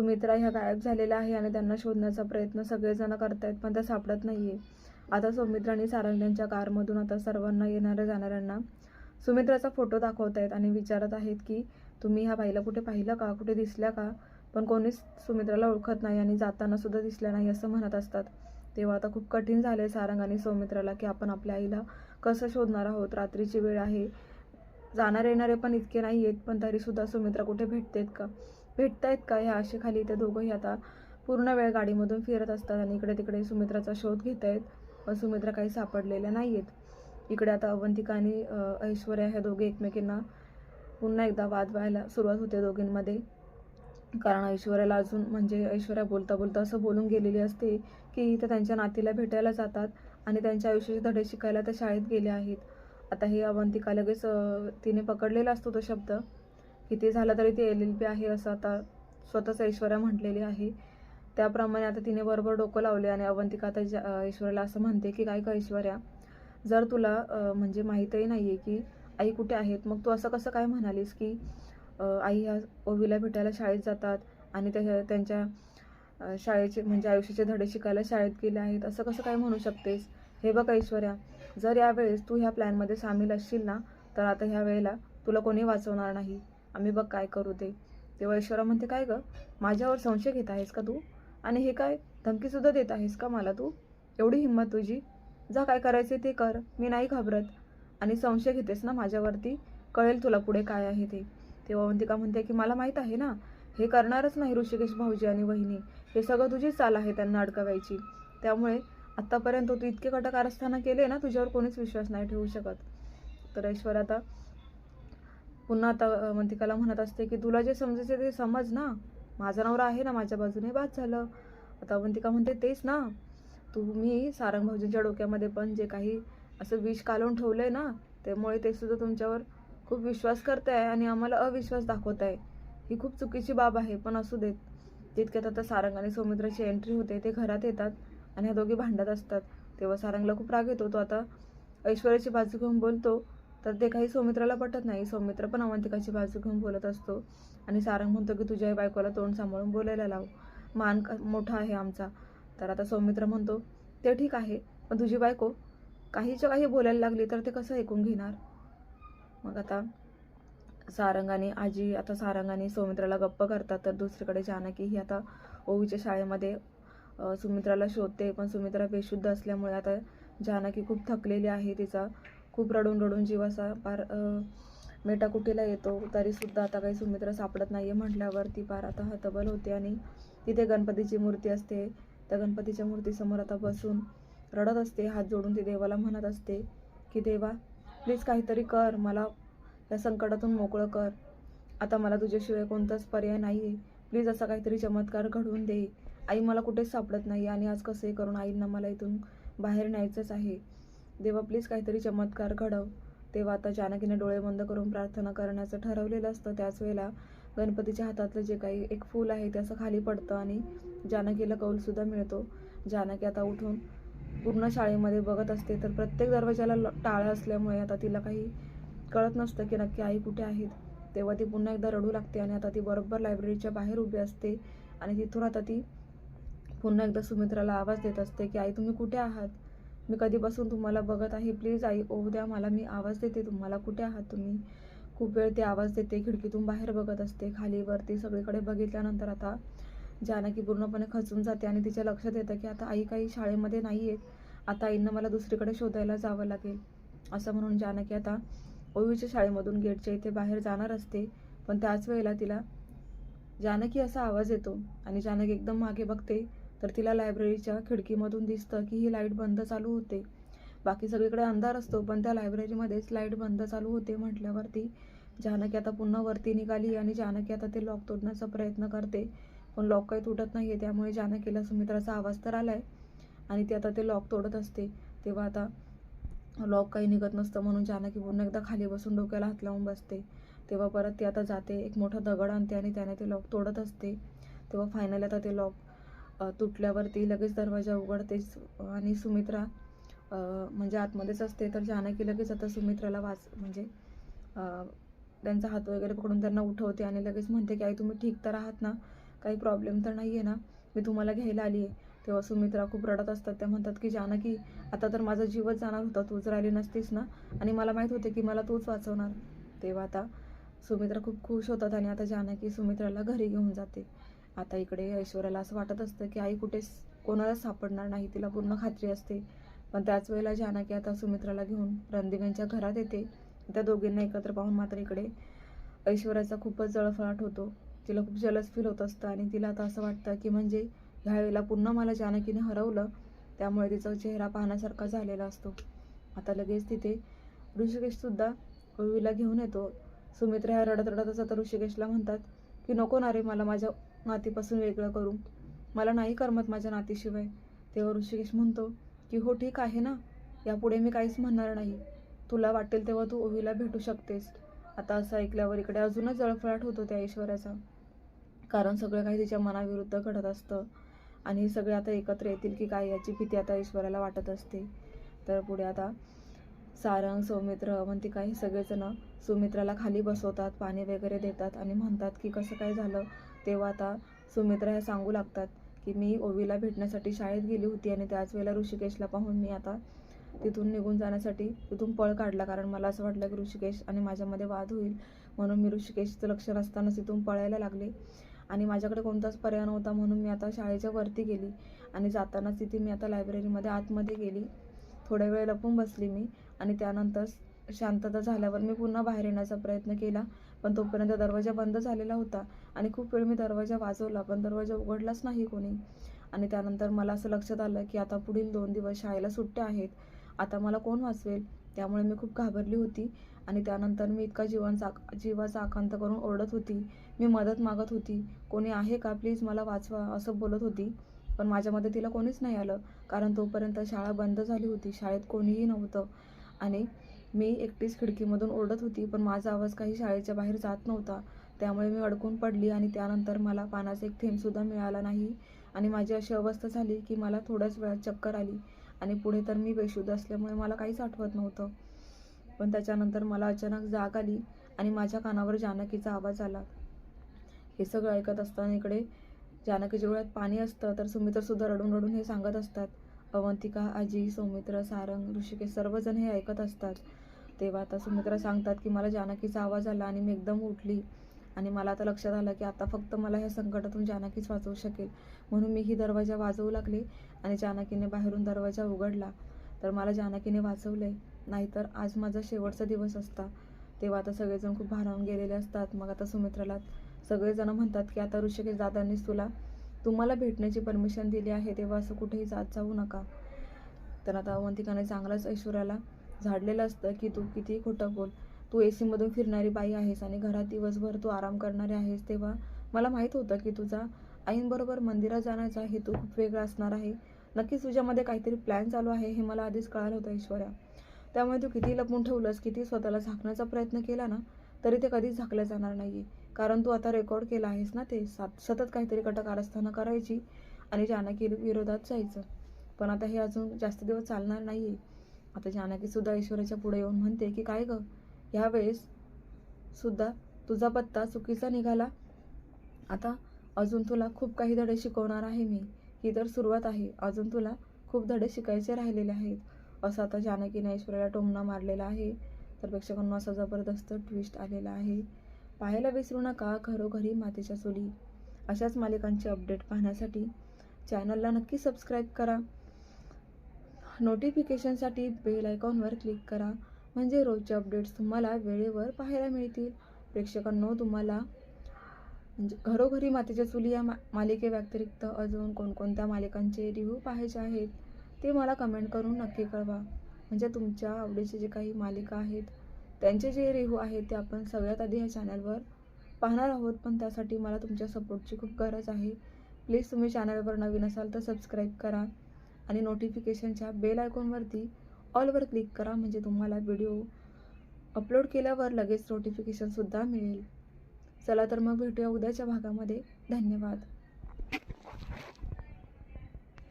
सुमित्रा ह्या गायब झालेल्या आहे आणि त्यांना शोधण्याचा प्रयत्न सगळेजण करतायत पण त्या सापडत नाही आहे आता सुमित्रा आणि सारंग यांच्या कारमधून आता सर्वांना येणाऱ्या जाणाऱ्यांना सुमित्राचा फोटो दाखवतायत आणि विचारत आहेत की तुम्ही ह्या बाईला कुठे पाहिलं का? कुठे दिसल्या का? पण कोणीच सुमित्राला ओळखत नाही आणि जाताना सुद्धा दिसल्या नाही असं म्हणत असतात. तेव्हा आता खूप कठीण झाले सारंग आणि सौमित्राला की आपण आपल्या आईला कसं शोधणार आहोत? रात्रीची वेळ आहे. जाणारे येणारे पण इतके नाही आहेत पण तरीसुद्धा सुमित्रा कुठे भेटतेत का? भेटतायत का ह्या असे खाली ते दोघंही आता पूर्ण वेळ गाडीमधून फिरत असतात आणि इकडे तिकडे सुमित्राचा शोध घेत आहेत पण सुमित्रा काही सापडलेल्या नाही आहेत इकडे आता अवंतिका आणि ऐश्वर्या ह्या दोघे एकमेकींना पुन्हा एकदा वाद व्हायला सुरुवात होते दोघींमध्ये. कारण ऐश्वर्याला अजून म्हणजे ऐश्वर्या बोलता बोलता असं बोलून गेलेली असते की ते त्यांच्या नातीला भेटायला जातात आणि त्यांच्या आयुष्याचे धडे शिकायला त्या शाळेत गेले आहेत. आता हे अवंतिका लगेच तिने पकडलेला असतो तो शब्द. किती झालं तरी ती एल एल पी आहे असं आता स्वतःच ऐश्वर्या म्हटलेली आहे. त्याप्रमाणे आता तिने बरोबर डोकं लावले आणि अवंतिका आता ज्या- ऐश्वर्याला असं म्हणते की काय का ऐश्वर्या जर तुला म्हणजे माहीतही नाही आहे की आई कुठे आहेत मग तू असं कसं काय म्हणालीस की आई ह्या ओवीला भेटायला शाळेत जातात आणि त्या त्यांच्या शाळेचे म्हणजे आयुष्याचे धडे शिकायला शाळेत गेले आहेत असं कसं काय म्हणू शकतेस? हे बघ ऐश्वर्या जर यावेळेस तू ह्या प्लॅनमध्ये सामील असशील ना तर आता ह्या वेळेला तुला कोणी वाचवणार नाही. आम्ही बघ काय करू ते तेव्हा ऐश्वर्या म्हणते काय गं? माझ्यावर संशय घेत आहेस का तू? आणि हे काय धमकीसुद्धा देत आहेस का मला तू? एवढी हिंमत तुझी? जा काय करायचे ते कर. मी नाही घाबरत. आणि संशय घेतेस ना माझ्यावरती? कळेल तुला पुढे काय आहे ते. तेव्हा अवंतिका म्हणते की मला माहीत आहे ना? हे करणारच नाही ऋषिकेश भाऊजी आणि वहिनी. हे सगळं तुझीच चाल आहे त्यांना अडकवायची. त्यामुळे आत्तापर्यंत तू इतके कटकारस्थानं केले ना तुझ्यावर कोणीच विश्वास नाही ठेवू शकत. तर ऐश्वर आता पुन्हा आता अवंतिकाला म्हणत असते की तुला जे समजायचे ते समज ना. माझा नवरा आहे ना माझ्या बाजूने बाद झालं. आता अवंतिका म्हणते तेच ना. तुम्ही सारंग भाऊजींच्या डोक्यामध्ये पण जे काही असं विष कालवून आहे ना त्यामुळे ते सुद्धा तुमच्यावर खूप विश्वास करत आहे आणि आम्हाला अविश्वास दाखवत आहे ही खूप चुकीची बाब आहे पण असू देत. तितक्यात आता सारंग आणि सौमित्राची एंट्री होते ते घरात येतात आणि ह्या दोघी भांडत असतात. तेव्हा सारंगला खूप राग येतो. तो आता ऐश्वर्याची बाजू घेऊन बोलतो तर ते काही सौमित्राला पटत नाही. सौमित्र पण अवंतिकाची बाजू घेऊन बोलत असतो. आणि सारंग म्हणतो की तुझ्या बायकोला तोंड सांभाळून बोलायला लाव. मान मोठा आहे आमचा. तर आता सौमित्र म्हणतो ते ठीक आहे पण तुझी बायको काहीच्या काही बोलायला लागली तर ते कसं ऐकून घेणार? मग आता सारंगाने आजी आता सारंगाने सौमित्राला गप्प करतात. तर दुसरीकडे जानकी ही आता ओवीच्या शाळेमध्ये सुमित्राला शोधते. पण सुमित्रा बेशुद्ध असल्यामुळे आता जानकी खूप थकलेली आहे. तिचा खूप रडून रडून जीव असा पार मेटाकुटीला येतो. तरीसुद्धा आता काही सुमित्र सापडत नाही आहे म्हटल्यावर ती पार आता हतबल होते आणि तिथे गणपतीची मूर्ती असते. त्या गणपतीच्या मूर्तीसमोर आता बसून रडत असते हात जोडून ती देवाला म्हणत असते की देवा प्लीज काहीतरी कर मला या संकटातून मोकळं कर. आता मला तुझ्याशिवाय कोणताच पर्याय नाही आहे प्लीज असा काहीतरी चमत्कार घडवून दे. आई मला कुठेच सापडत नाही आणि आज कसंही करून आईंना मला इथून बाहेर न्यायचंच आहे. देवा प्लीज काहीतरी चमत्कार घडव. तेव्हा आता जानकीने डोळे बंद करून प्रार्थना करण्याचं ठरवलेलं असतं. त्याच वेळेला गणपतीच्या हातातलं जे काही एक फूल आहे ते असं खाली पडतं आणि जानकीला कौलसुद्धा मिळतो. जानकी आता उठून पूर्ण शाळेमध्ये बघत असते तर प्रत्येक दरवाजाला ल- टाळं असल्यामुळे आता तिला काही कळत नसतं की नक्की आई कुठे आहेत. तेव्हा ती पुन्हा एकदा रडू लागते आणि आता ती बरोबर लायब्ररीच्या बाहेर उभी असते आणि तिथून आता ती पुन्हा एकदा सुमित्राला आवाज देत असते की आई तुम्ही कुठे आहात? मी कधीपासून तुम्हाला बघत आहे प्लीज आई ओ द्या मला मी आवाज देते तुम्हाला. कुठे आहात तुम्ही? खूप वेळ ती आवाज देते खिडकीतून बाहेर बघत असते. खाली वरती सगळीकडे बघितल्यानंतर आता जानकी पूर्णपणे खचून जाते आणि तिच्या लक्षात येतं की आता आई काही शाळेमध्ये नाही आहेत आता आईनं मला दुसरीकडे शोधायला जावं लागेल. असं म्हणून जानकी आता ओवीच्या शाळेमधून गेटच्या इथे बाहेर जाणार असते. पण त्याच वेळेला तिला जानकी असा आवाज येतो आणि जानकी एकदम मागे बघते. तर तिला लायब्ररीच्या खिडकीमधून दिसतं की ही लाइट बंद चालू होते. बाकी सगळीकडे अंधार असतो पण त्या लायब्ररीमध्येच लाइट बंद चालू होते म्हटल्यावरती जानकी आता पुन्हा वरती निघाली आणि जानकी आता ते लॉक तोडण्याचा प्रयत्न करते. पण लॉक काही तुटत नाही आहे त्यामुळे जानकीला सुमित्राचा आवाज तर आला आहे आणि ती आता ते लॉक तोडत असते. तेव्हा आता लॉक काही निघत नसतं म्हणून जानकी पुन्हा एकदा खाली बसून डोक्याला हात लावून बसते. तेव्हा परत ती आता जाते एक मोठा दगड आणते आणि त्याने ते लॉक तोडत असते. तेव्हा फायनली आता ते लॉक तुटल्यावरती लगेच दरवाजा उघडतेच आणि सुमित्रा म्हणजे आतमध्येच असते तर जानकी लगेच आता सुमित्राला वाच म्हणजे त्यांचा हात वगैरे पकडून त्यांना उठवते आणि लगेच म्हणते की आई तुम्ही ठीक तर आहात ना? काही प्रॉब्लेम तर नाही आहे ना? मी तुम्हाला घ्यायला आली आहे तेव्हा सुमित्रा खूप रडत असतात. त्या म्हणतात की जानकी आता तर माझा जीवच जाणार होता. तूच राहिली नसतीस ना? आणि मला माहीत होते की मला तूच वाचवणार. तेव्हा आता सुमित्रा खूप खुश होतात आणि आता जानकी सुमित्राला घरी घेऊन जाते. आता इकडे ऐश्वर्याला असं वाटत असतं की आई कुठे कोणालाच सापडणार नाही तिला पूर्ण खात्री असते. पण त्याच वेळेला जानकी आता सुमित्राला घेऊन रणदीप यांच्या घरात येते. त्या दोघींना एकत्र पाहून मात्र इकडे ऐश्वर्याचा खूपच जळफळाट होतो. तिला खूप जलस फील होत असतं आणि तिला आता असं वाटतं की म्हणजे ह्या वेळेला पुन्हा मला जानकीने हरवलं त्यामुळे तिचा चेहरा पाहण्यासारखा झालेला असतो. आता लगेच तिथे ऋषिकेशसुद्धा ओवीला घेऊन येतो. सुमित्रा ह्या रडत रडत असतात तर ऋषिकेशला म्हणतात की नको ना रे मला माझ्या नातीपासून वेगळं करू. मला नाही करमत माझ्या नातीशिवाय. तेव्हा ऋषिकेश म्हणतो की हो ठीक आहे ना. यापुढे मी काहीच म्हणणार नाही. तुला वाटेल तेव्हा तू ओवीला भेटू शकतेस. आता असं ऐकल्यावर इकडे अजूनच जळफळाट होतो त्या ऐश्वर्याचा. कारण सगळं काही तिच्या मनाविरुद्ध घडत असतं. आणि सगळे आता एकत्र येतील की काय याची भीती आता ऐश्वर्याला वाटत असते. तर पुढे आता सारंग सौमित्र अवंतिका हे सगळेजण सुमित्राला खाली बसवतात पाणी वगैरे देतात आणि म्हणतात की कसं काय झालं? तेव्हा आता सुमित्रा हे सांगू लागतात की मी ओवीला भेटण्यासाठी शाळेत गेली होती आणि त्याच वेळेला ऋषिकेशला पाहून मी आता तिथून निघून जाण्यासाठी तिथून पळ काढला. कारण मला असं वाटलं की ऋषिकेश आणि माझ्यामध्ये वाद होईल. म्हणून मी ऋषिकेशचं लक्ष नसतानाच तिथून पळायला लागले. आणि माझ्याकडे कोणताच पर्याय नव्हता. म्हणून मी आता शाळेच्या वरती गेली. आणि जातानाच तिथे मी आता लायब्ररीमध्ये आतमध्ये गेली. थोड्या वेळ लपून बसली मी. आणि त्यानंतर शांतता झाल्यावर मी पुन्हा बाहेर येण्याचा प्रयत्न केला. पण तोपर्यंत दरवाजा बंद झालेला होता. आणि खूप वेळ मी दरवाजा वाजवला पण दरवाजा उघडलाच नाही कोणी. आणि त्यानंतर मला असं लक्षात आलं की आता पुढील दोन दिवस शाळेला सुट्ट्या आहेत. आता मला कोण वाचवेल? त्यामुळे मी खूप घाबरली होती आणि त्यानंतर मी इतका जीवांचा जीवाचा आकांत करून ओरडत होती. मी मदत मागत होती. कोणी आहे का? प्लीज मला वाचवा असं बोलत होती. पण माझ्या मदतीला कोणीच नाही आलं कारण तोपर्यंत शाळा बंद झाली होती. शाळेत कोणीही नव्हतं. आणि मी एकटीच खिडकीमधून ओरडत होती पण माझा आवाज काही शाळेच्या बाहेर जात नव्हता. त्यामुळे मी अडकून पडली आणि त्यानंतर मला पाण्याचा एक थेंबसुद्धा मिळाला नाही. आणि माझी अशी अवस्था झाली की मला थोड्याच वेळात चक्कर आली आणि पुढे तर मी बेशुद्ध असल्यामुळे मला काहीच आठवत नव्हतं. पण त्याच्यानंतर मला अचानक जाग आली आणि माझ्या कानावर जानकीचा आवाज आला. हे सगळं ऐकत असताना इकडे जानकीच्या डोळ्यात पाणी असतं तर सुमित्रसुद्धा रडून रडून हे सांगत असतात. अवंतिका आजी सौमित्र सारंग ऋषिकेश सर्वजण हे ऐकत असतात. तेव्हा आता सुमित्रा सांगतात की मला जानकीचा आवाज आला आणि मी एकदम उठली. आणि मला आता लक्षात आलं की आता फक्त मला ह्या संकटातून जानकीच वाचवू शकेल. म्हणून मी ही दरवाजा वाजवू लागले आणि जानकीने बाहेरून दरवाजा उघडला. तर मला जानकीने वाचवले नाहीतर आज माझा शेवटचा दिवस असता. तेव्हा आता सगळेजण खूप भारावून गेलेले असतात. मग आता सुमित्राला सगळेजण म्हणतात की आता ऋषिकेश दादांनीच तुला तुम्हाला भेटण्याची परमिशन दिली आहे तेव्हा असं कुठेही जात जाऊ नका. तर आता अवंतिकाने चांगलाच ऐश्वर्याला झाडलेलं असतं की तू किती खोटं बोल तू ए सीमधून फिरणारी बाई आहेस आणि घरात दिवसभर तू आराम करणारी आहेस तेव्हा मला माहीत होतं की तुझा आईंबरोबर मंदिरात जाण्याचा हेतू खूप वेगळा असणार आहे. नक्कीच तुझ्यामध्ये काहीतरी प्लॅन चालू आहे हे मला आधीच कळालं होतं ऐश्वर्या. त्यामुळे तू किती लपून ठेवलंस किती स्वतःला झाकण्याचा प्रयत्न केला ना तरी ते कधीच झाकलं जाणार नाही कारण तू आता रेकॉर्ड केला आहेस ना ते सात सतत काहीतरी कटक आरस्थानं करायची आणि जानकी विरोधात जायचं. पण आता हे अजून जास्त दिवस चालणार नाही आहे आता जानकीसुद्धा ऐश्वर्याच्या पुढे येऊन म्हणते की काय गं? ह्यावेळेस सुद्धा तुझा पत्ता चुकीचा निघाला. आता अजून तुला खूप काही धडे शिकवणार आहे मी. ही तर सुरुवात आहे. अजून तुला खूप धडे शिकायचे राहिलेले आहेत. असं आता जानकीने ऐश्वर्याला टोमणा मारलेला आहे. तर प्रेक्षकांना असा जबरदस्त ट्विस्ट आलेला आहे. पाहायला विसरू नका घरोघरी मातेच्या चुली. अशाच मालिकांचे अपडेट पाहण्यासाठी चॅनलला नक्की सबस्क्राईब करा. नोटिफिकेशनसाठी बेल आयकॉनवर क्लिक करा. म्हणजे रोजचे अपडेट्स तुम्हाला वेळेवर पाहायला मिळतील. प्रेक्षकांनो तुम्हाला म्हणजे घरोघरी मातीच्या चुली या मा मालिकेव्यतिरिक्त अजून कोणकोणत्या मालिकांचे रिव्ह्यू पाहायचे आहेत ते मला कमेंट करून नक्की कळवा. म्हणजे तुमच्या आवडीचे जे काही मालिका आहेत त्यांचे जे रिव्ह्यू आहेत ते आपण सगळ्यात आधी ह्या चॅनलवर पाहणार आहोत. पण त्यासाठी मला तुमच्या सपोर्टची खूप गरज आहे. प्लीज तुम्ही चॅनलवर नवीन असाल तर सबस्क्राईब करा आणि नोटिफिकेशनच्या बेल आयकॉनवरती ऑलवर क्लिक करा म्हणजे तुम्हाला व्हिडिओ अपलोड केल्यावर लगेच नोटिफिकेशनसुद्धा मिळेल. चला तर मग भेटूया उद्याच्या भागामध्ये. धन्यवाद.